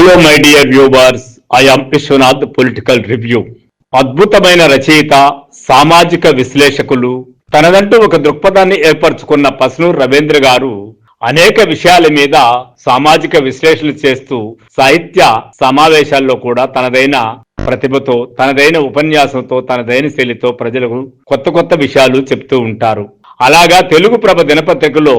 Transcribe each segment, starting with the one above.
Hello my dear viewers I'm Vishwanath political review అద్భుతమైన రచయిత సామాజిక విశ్లేషకులు తనదంటూ ఒక దృక్పథాన్ని ఏర్పరచుకున్న పసునూరు రవీంద్ర గారు అనేక విషయాల మీద సామాజిక విశ్లేషణలు చేస్తూ సాహిత్య సమావేశాల్లో కూడా తనదైన ప్రతిభతో తనదైన ఉపన్యాసంతో తనదైన శైలితో ప్రజలకు కొత్త కొత్త విషయాలు చెప్తూ ఉంటారు. అలాగా తెలుగు ప్రభ దినపత్రికలో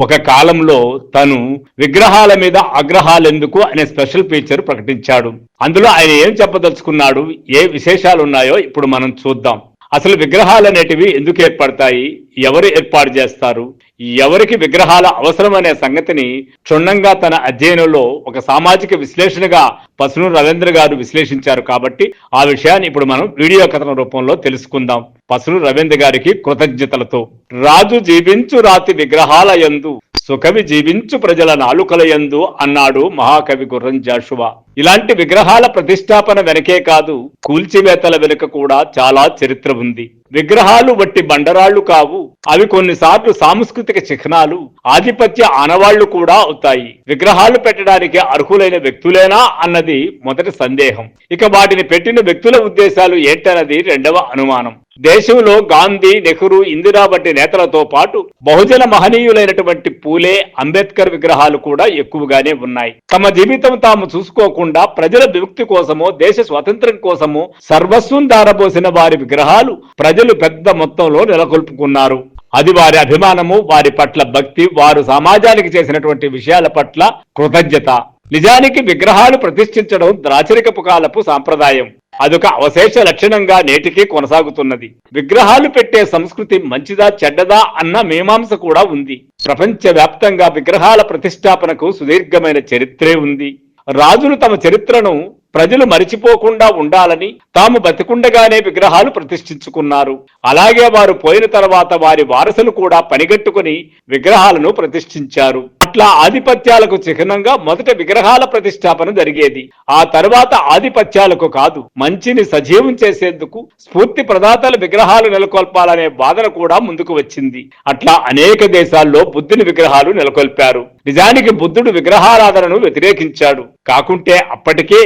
ఒక కాలంలో తను విగ్రహాల మీద అగ్రహాలెందుకు అనే స్పెషల్ ఫీచర్ ప్రకటించాడు. అందులో ఆయన ఏం చెప్పదలుచుకున్నాడు ఏ విశేషాలు ఉన్నాయో ఇప్పుడు మనం చూద్దాం. అసలు విగ్రహాలు అనేటివి ఎందుకు ఏర్పడతాయి? ఎవరు ఏర్పాటు చేస్తారు? ఎవరికి విగ్రహాల అవసరం అనే సంగతిని క్షుణ్ణంగా తన అధ్యయనంలో ఒక సామాజిక విశ్లేషణగా పసును రవీంద్ర గారు విశ్లేషించారు కాబట్టి ఆ విషయాన్ని ఇప్పుడు మనం వీడియో కథన రూపంలో తెలుసుకుందాం. పసును రవీంద్ర గారికి కృతజ్ఞతలతో. రాజు జీవించు రాతి విగ్రహాల యందు సుఖవి జీవించు ప్రజల నాలుకల యందు అన్నాడు మహాకవి గుర్రం జాషువా. ఇలాంటి విగ్రహాల ప్రతిష్టాపన వెనకే కాదు కూల్చివేతల వెనుక కూడా చాలా చరిత్ర ఉంది. విగ్రహాలు వట్టి బండరాళ్ళు కావు అవి కొన్నిసార్లు సాంస్కృతిక చిహ్నాలు ఆధిపత్య ఆనవాళ్ళు కూడా అవుతాయి. విగ్రహాలు పెట్టడానికి అర్హులైన వ్యక్తులేనా అన్నది మొదటి సందేహం. ఇక వాటిని పెట్టిన వ్యక్తుల ఉద్దేశాలు ఏంటన్నది రెండవ అనుమానం. దేశంలో గాంధీ నెహ్రూ ఇందిరా వంటి నేతలతో పాటు బహుజన మహనీయులైనటువంటి పూలే అంబేద్కర్ విగ్రహాలు కూడా ఎక్కువగానే ఉన్నాయి. తమ జీవితం తాము చూసుకోకుండా ప్రజల విముక్తి కోసమో దేశ స్వాతంత్ర్యం కోసమో సర్వస్వం దారబోసిన వారి విగ్రహాలు ప్రజలు పెద్ద మొత్తంలో నెలకొల్పుకున్నారు. అది వారి అభిమానము వారి పట్ల భక్తి వారు సమాజానికి చేసినటువంటి విషయాల పట్ల కృతజ్ఞత. నిజానికి విగ్రహాలు ప్రతిష్ఠించడం ద్రాచరికపు కాలపు సాంప్రదాయం. అదొక అవశేష లక్షణంగా నేటికి కొనసాగుతున్నది. విగ్రహాలు పెట్టే సంస్కృతి మంచిదా చెడ్డదా అన్న మీమాంస కూడా ఉంది. ప్రపంచవ్యాప్తంగా విగ్రహాల ప్రతిష్టాపనకు సుదీర్ఘమైన చరిత్రే ఉంది. రాజులు తమ చరిత్రను ప్రజలు మరిచిపోకుండా ఉండాలని తాము బతికుండగానే విగ్రహాలు ప్రతిష్ఠించుకున్నారు. అలాగే వారు పోయిన తర్వాత వారి వారసులు కూడా పనిగట్టుకుని విగ్రహాలను ప్రతిష్ఠించారు. అట్లా ఆధిపత్యాలకు చిహ్నంగా మొదట విగ్రహాల ప్రతిష్టాపన జరిగేది. ఆ తర్వాత ఆధిపత్యాలకు కాదు మంచిని సజీవం చేసేందుకు స్ఫూర్తి ప్రదాతల విగ్రహాలు నెలకొల్పాలనే వాదన కూడా ముందుకు వచ్చింది. అట్లా అనేక దేశాల్లో బుద్ధుని విగ్రహాలు నెలకొల్పారు. నిజానికి బుద్ధుడు విగ్రహారాధనను వ్యతిరేకించాడు. కాకుంటే అప్పటికే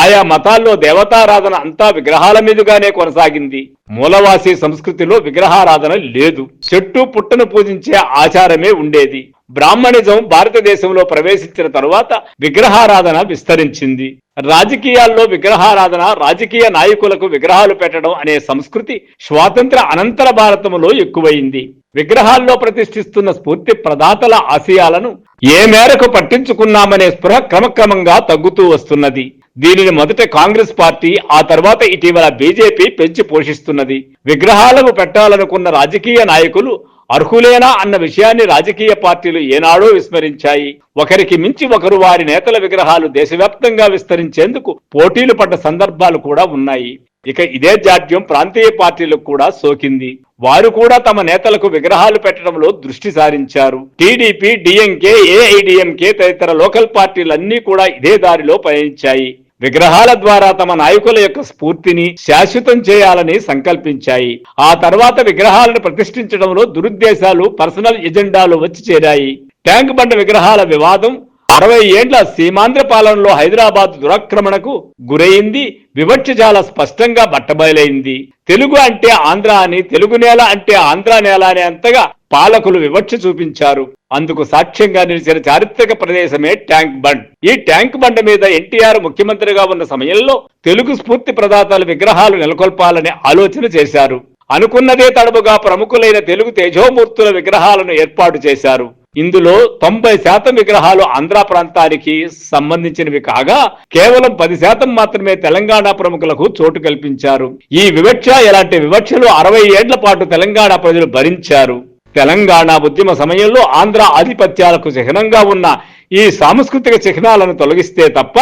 ఆయా మతాల్లో దేవతారాధన అంతా విగ్రహాల మీదుగానే కొనసాగింది. మూలవాసి సంస్కృతిలో విగ్రహారాధన లేదు. చెట్టు పుట్టను పూజించే ఆచారమే ఉండేది. బ్రాహ్మణిజం భారతదేశంలో ప్రవేశించిన తరువాత విగ్రహారాధన విస్తరించింది. రాజకీయాల్లో విగ్రహారాధన రాజకీయ నాయకులకు విగ్రహాలు పెట్టడం అనే సంస్కృతి స్వాతంత్ర అనంతర భారతంలో ఎక్కువైంది. విగ్రహాల్లో ప్రతిష్ఠిస్తున్న స్ఫూర్తి ప్రదాతల ఆశయాలను ఏ మేరకు పట్టించుకున్నామనే స్పృహ క్రమక్రమంగా తగ్గుతూ వస్తున్నది. దీనిని మొదట కాంగ్రెస్ పార్టీ ఆ తర్వాత ఇటీవల బీజేపీ పెంచి పోషిస్తున్నది. విగ్రహాలను పెట్టాలనుకున్న రాజకీయ నాయకులు అర్హులేనా అన్న విషయాన్ని రాజకీయ పార్టీలు ఏనాడో విస్మరించాయి. ఒకరికి మించి ఒకరు వారి నేతల విగ్రహాలు దేశవ్యాప్తంగా విస్తరించేందుకు పోటీలు పడ్డ సందర్భాలు కూడా ఉన్నాయి. ఇక ఇదే జాడ్యం ప్రాంతీయ పార్టీలకు కూడా సోకింది. వారు కూడా తమ నేతలకు విగ్రహాలు పెట్టడంలో దృష్టి సారించారు. టీడీపీ డిఎంకే ఏఐడిఎంకే తదితర లోకల్ పార్టీలన్నీ కూడా ఇదే దారిలో పయనించాయి. విగ్రహాల ద్వారా తమ నాయకుల యొక్క స్ఫూర్తిని శాశ్వతం చేయాలని సంకల్పించాయి. ఆ తర్వాత విగ్రహాలను ప్రతిష్ఠించడంలో దురుద్దేశాలు పర్సనల్ ఎజెండాలు వచ్చి చేరాయి. ట్యాంక్ బండ విగ్రహాల వివాదం అరవై ఏండ్ల సీమాంధ్ర పాలనలో హైదరాబాద్ దురాక్రమణకు గురైంది. వివక్ష చాలా స్పష్టంగా బట్టబయలైంది. తెలుగు అంటే ఆంధ్ర అని తెలుగు నేల అంటే ఆంధ్ర నేల అనే అంతగా పాలకులు వివక్ష చూపించారు. అందుకు సాక్ష్యంగా నిలిచిన చారిత్రక ప్రదేశమే ట్యాంక్ బండ్. ఈ ట్యాంక్ బండ్ మీద ఎన్టీఆర్ ముఖ్యమంత్రిగా ఉన్న సమయంలో తెలుగు స్ఫూర్తి ప్రదాతల విగ్రహాలు నెలకొల్పాలని ఆలోచన చేశారు. అనుకున్నదే తడబుగా ప్రముఖులైన తెలుగు తేజోమూర్తుల విగ్రహాలను ఏర్పాటు చేశారు. ఇందులో తొంభై శాతం విగ్రహాలు ఆంధ్ర ప్రాంతానికి సంబంధించినవి కాగా కేవలం పది శాతం మాత్రమే తెలంగాణ ప్రముఖులకు చోటు కల్పించారు. ఈ వివక్ష ఇలాంటి వివక్షలు అరవై ఏళ్ళ పాటు తెలంగాణ ప్రజలు భరించారు. తెలంగాణ ఉద్యమ సమయంలో ఆంధ్ర ఆధిపత్యాలకు చిహ్నంగా ఉన్న ఈ సాంస్కృతిక చిహ్నాలను తొలగిస్తే తప్ప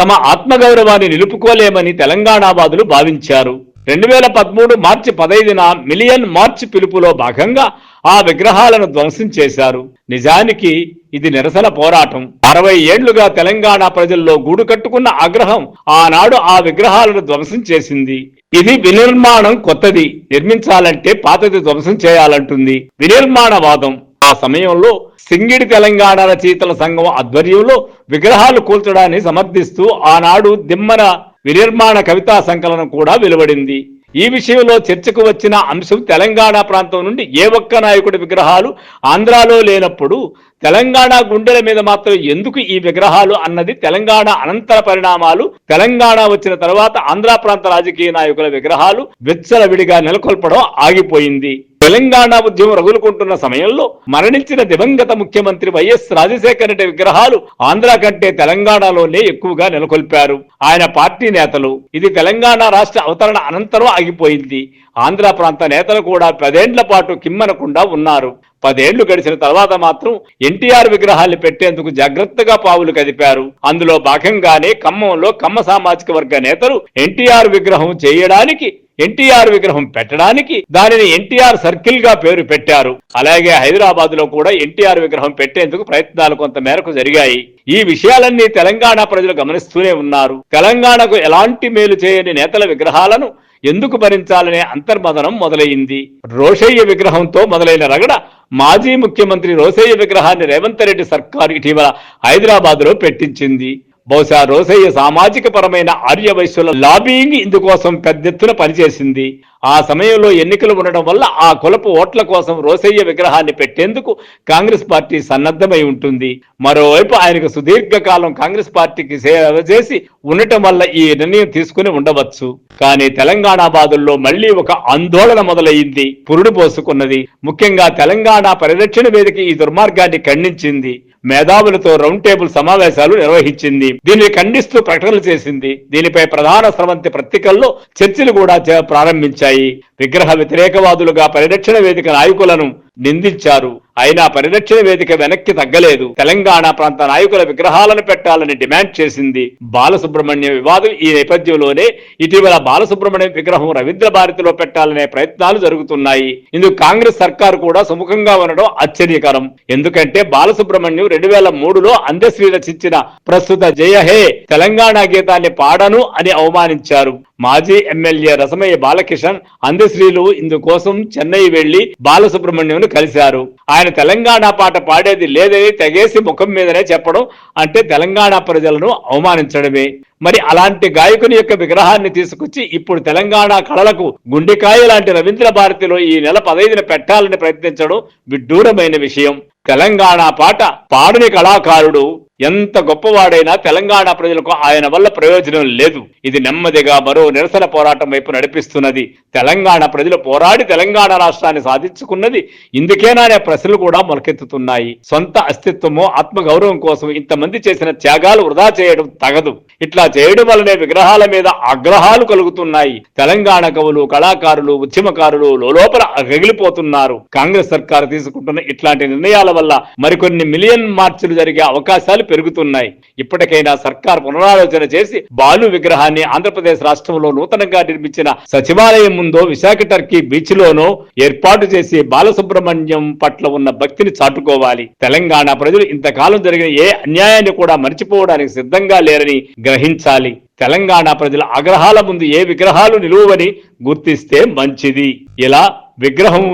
తమ ఆత్మగౌరవాన్ని నిలుపుకోలేమని తెలంగాణవాదులు భావించారు. రెండు వేల పదమూడు మార్చి పదైదున మిలియన్ మార్చ్ పిలుపులో భాగంగా ఆ విగ్రహాలను ధ్వంసం చేశారు. నిజానికి ఇది నిరసన పోరాటం. అరవై ఏళ్ళుగా తెలంగాణ ప్రజల్లో గూడు కట్టుకున్న ఆగ్రహం ఆనాడు ఆ విగ్రహాలను ధ్వంసం చేసింది. ఇది వినిర్మాణం కొత్తది. నిర్మించాలంటే పాతది ధ్వంసం చేయాలంటుంది. వినిర్మాణవాదం. ఆ సమయంలో సింగిడి తెలంగాణ రచయితల సంఘం ఆధ్వర్యంలో విగ్రహాలు కూల్చడాన్ని సమర్థిస్తూ ఆనాడు దిమ్మన వినిర్మాణ కవితా సంకలనం కూడా వెలువడింది. ఈ విషయంలో చర్చకు వచ్చిన అంశం తెలంగాణ ప్రాంతం నుండి ఏ ఒక్క నాయకుడి విగ్రహాలు ఆంధ్రాలో లేనప్పుడు తెలంగాణ గుండెల మీద మాత్రం ఎందుకు ఈ విగ్రహాలు అన్నది తెలంగాణ అనంతర పరిణామాలు తెలంగాణ వచ్చిన తర్వాత ఆంధ్ర ప్రాంత రాజకీయ నాయకుల విగ్రహాలు విచ్చలవిడిగా నెలకొల్పడం ఆగిపోయింది. తెలంగాణ ఉద్యమం రగులుకుంటున్న సమయంలో మరణించిన దివంగత ముఖ్యమంత్రి వైఎస్ రాజశేఖర రెడ్డి విగ్రహాలు ఆంధ్ర కంటే తెలంగాణలోనే ఎక్కువగా నెలకొల్పారు. ఆయన పార్టీ నేతలు. ఇది తెలంగాణ రాష్ట్ర అవతరణ అనంతరం ఆగిపోయింది. ఆంధ్ర ప్రాంత నేతలు కూడా పదేండ్ల పాటు కిమ్మనకుండా ఉన్నారు. పదేళ్ళు గడిచిన తర్వాత మాత్రం ఎన్టీఆర్ విగ్రహాలు పెట్టేందుకు జాగ్రత్తగా పావులు కదిపారు. అందులో భాగంగానే ఖమ్మంలో కమ్మ సామాజిక వర్గ నేతలు ఎన్టీఆర్ విగ్రహం చేయడానికి ఎన్టీఆర్ విగ్రహం పెట్టడానికి దానిని ఎన్టీఆర్ సర్కిల్గా పేరు పెట్టారు. అలాగే హైదరాబాద్లో కూడా ఎన్టీఆర్ విగ్రహం పెట్టేందుకు ప్రయత్నాలు కొంత మేరకు జరిగాయి. ఈ విషయాలన్నీ తెలంగాణ ప్రజలు గమనిస్తూనే ఉన్నారు. తెలంగాణకు ఎలాంటి మేలు చేయని నేతల విగ్రహాలను ఎందుకు భరించాలనే అంతర్మదనం మొదలైంది. రోషయ్య విగ్రహంతో మొదలైన రగడ మాజీ ముఖ్యమంత్రి రోసయ్య విగ్రహాన్ని రేవంత్ రెడ్డి సర్కార్ ఇటీవల హైదరాబాద్లో పెట్టించింది. బహుశా రోసయ్య సామాజిక పరమైన ఆర్య వైశ్యుల లాబియింగ్ ఇందుకోసం పెద్దెత్తున పనిచేసింది. ఆ సమయంలో ఎన్నికలు ఉండడం వల్ల ఆ కులపు ఓట్ల కోసం రోసయ్య విగ్రహాన్ని పెట్టేందుకు కాంగ్రెస్ పార్టీ సన్నద్ధమై ఉంటుంది. మరోవైపు ఆయనకు సుదీర్ఘకాలం కాంగ్రెస్ పార్టీకి సేవ చేసి ఉండటం వల్ల ఈ నిర్ణయం తీసుకుని ఉండవచ్చు. కానీ తెలంగాణ బాధల్లో మళ్ళీ ఒక ఆందోళన మొదలయ్యింది. పురుడు పోసుకున్నది. ముఖ్యంగా తెలంగాణ పరిరక్షణ వేదిక ఈ దుర్మార్గాన్ని ఖండించింది. మేధావులతో రౌండ్ టేబుల్ సమావేశాలు నిర్వహించింది. దీనిని ఖండిస్తూ ప్రకటనలు చేసింది. దీనిపై ప్రధాన స్రవంతి పత్రికల్లో చర్చలు కూడా ప్రారంభించాయి. విగ్రహ వ్యతిరేకవాదులుగా పరిరక్షణ వేదిక నాయకులను నిందించారు. అయినా పరిరక్షణ వేదిక వెనక్కి తగ్గలేదు. తెలంగాణ ప్రాంత నాయకుల విగ్రహాలను పెట్టాలని డిమాండ్ చేసింది. బాలసుబ్రహ్మణ్యం వివాదం ఈ నేపథ్యంలోనే ఇటీవల బాలసుబ్రహ్మణ్యం విగ్రహం రవీంద్ర భారతిలో పెట్టాలనే ప్రయత్నాలు జరుగుతున్నాయి. ఇందుకు కాంగ్రెస్ సర్కారు కూడా సుముఖంగా ఉండడం ఆశ్చర్యకరం. ఎందుకంటే బాలసుబ్రహ్మణ్యం రెండు వేల మూడులో అందశ్రీ రచించిన ప్రస్తుత జయ హే తెలంగాణ గీతాన్ని పాడను అని అవమానించారు. మాజీ ఎమ్మెల్యే రసమయ్య బాలకిషన్ అందశ్రీలు ఇందుకోసం చెన్నై వెళ్ళి బాలసుబ్రహ్మణ్యం కలిశారు. ఆయన తెలంగాణ పాట పాడేది లేదని తెగేసి ముఖం మీదనే చెప్పడం అంటే తెలంగాణ ప్రజలను అవమానించడమే. మరి అలాంటి గాయకుని యొక్క విగ్రహాన్ని తీసుకొచ్చి ఇప్పుడు తెలంగాణ కళలకు గుండెకాయ లాంటి రవీంద్ర భారతిలో ఈ నెల పదైదున పెట్టాలని ప్రయత్నించడం విడ్డూరమైన విషయం. తెలంగాణ పాట పాడని కళాకారుడు ఎంత గొప్పవాడైనా తెలంగాణ ప్రజలకు ఆయన వల్ల ప్రయోజనం లేదు. ఇది నెమ్మదిగా మరో నిరసన పోరాటం వైపు నడిపిస్తున్నది. తెలంగాణ ప్రజలు పోరాడి తెలంగాణ రాష్ట్రాన్ని సాధించుకున్నది. ఇందుకేనానే ప్రశ్నలు కూడా మొలకెత్తుతున్నాయి. సొంత అస్తిత్వము ఆత్మగౌరవం కోసం ఇంతమంది చేసిన త్యాగాలు వృధా చేయడం తగదు. ఇట్లా చేయడం వల్లనే విగ్రహాల మీద ఆగ్రహాలు కలుగుతున్నాయి. తెలంగాణ కవులు కళాకారులు ఉద్యమకారులు లోపల రగిలిపోతున్నారు. కాంగ్రెస్ సర్కారు తీసుకుంటున్న ఇట్లాంటి నిర్ణయాల వల్ల మరికొన్ని మిలియన్ మార్చులు జరిగే అవకాశాలు పెరుగుతున్నాయి. ఇప్పటికైనా సర్కార్ పునరాలోచన చేసి బాలు విగ్రహాన్ని ఆంధ్రప్రదేశ్ రాష్ట్రంలో నూతనంగా నిర్మించిన సచివాలయం ముందో విశాఖ టర్కీ బీచ్ లోనో ఏర్పాటు చేసి బాలసుబ్రహ్మణ్యం పట్ల ఉన్న భక్తిని చాటుకోవాలి. తెలంగాణ ప్రజలు ఇంతకాలం జరిగిన ఏ అన్యాయాన్ని కూడా మర్చిపోవడానికి సిద్ధంగా లేరని గ్రహించాలి. తెలంగాణ ప్రజల ఆగ్రహాల ముందు ఏ విగ్రహాలు నిలువని గుర్తిస్తే మంచిది. ఇలా విగ్రహం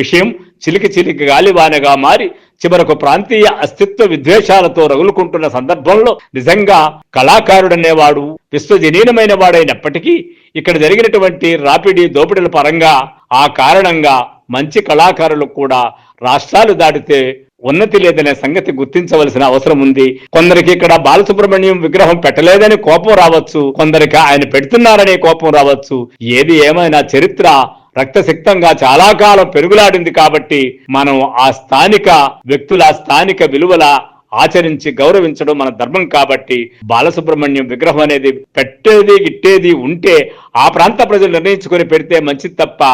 విషయం చిలికి చిలికి గాలివానగా మారి చివరకు ప్రాంతీయ అస్తిత్వ విద్వేషాలతో రగులుకుంటున్న సందర్భంలో నిజంగా కళాకారుడనేవాడు విశ్వజనీనమైన వాడైనప్పటికీ ఇక్కడ జరిగినటువంటి రాపిడి దోపిడీల పరంగా ఆ కారణంగా మంచి కళాకారులు కూడా రాష్ట్రాలు దాటితే ఉన్నతి లేదనే సంగతి గుర్తించవలసిన అవసరం ఉంది. కొందరికి ఇక్కడ బాలసుబ్రహ్మణ్యం విగ్రహం పెట్టలేదని కోపం రావచ్చు. కొందరికి ఆయన పెడుతున్నారనే కోపం రావచ్చు. ఏది ఏమైనా చరిత్ర రక్తసిక్తంగా చాలా కాలం పెరుగులాడింది కాబట్టి మనం ఆ స్థానిక వ్యక్తుల స్థానిక విలువల ఆచరించి గౌరవించడం మన ధర్మం కాబట్టి బాలసుబ్రహ్మణ్యం విగ్రహం అనేది పెట్టేది గిట్టేది ఉంటే ఆ ప్రాంత ప్రజలు నిర్ణయించుకొని పెడితే మంచిది తప్ప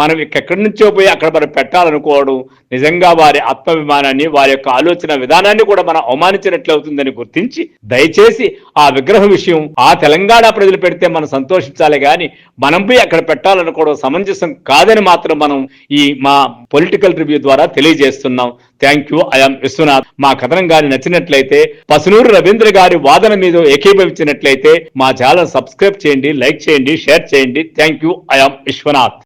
మనం ఎక్కడి నుంచో పోయి అక్కడ మనం పెట్టాలనుకోవడం నిజంగా వారి ఆత్మాభిమానాన్ని వారి యొక్క ఆలోచన విధానాన్ని కూడా మనం అవమానించినట్లు అవుతుందని గుర్తించి దయచేసి ఆ విగ్రహం విషయం ఆ తెలంగాణ ప్రజలు పెడితే మనం సంతోషించాలి కానీ మనం పోయి అక్కడ పెట్టాలనుకోవడం సమంజసం కాదని మాత్రం మనం ఈ మా పొలిటికల్ రివ్యూ ద్వారా తెలియజేస్తున్నాం. Thank you I'm Vishwanath. మా కథనం గారి నచ్చినట్లయితే పసునూరు రవీంద్ర గారి వాదన మీద ఏకీభవించినట్లయితే మా ఛానల్ సబ్స్క్రైబ్ చేయండి లైక్ చేయండి షేర్ చేయండి. Thank you I'm Vishwanath.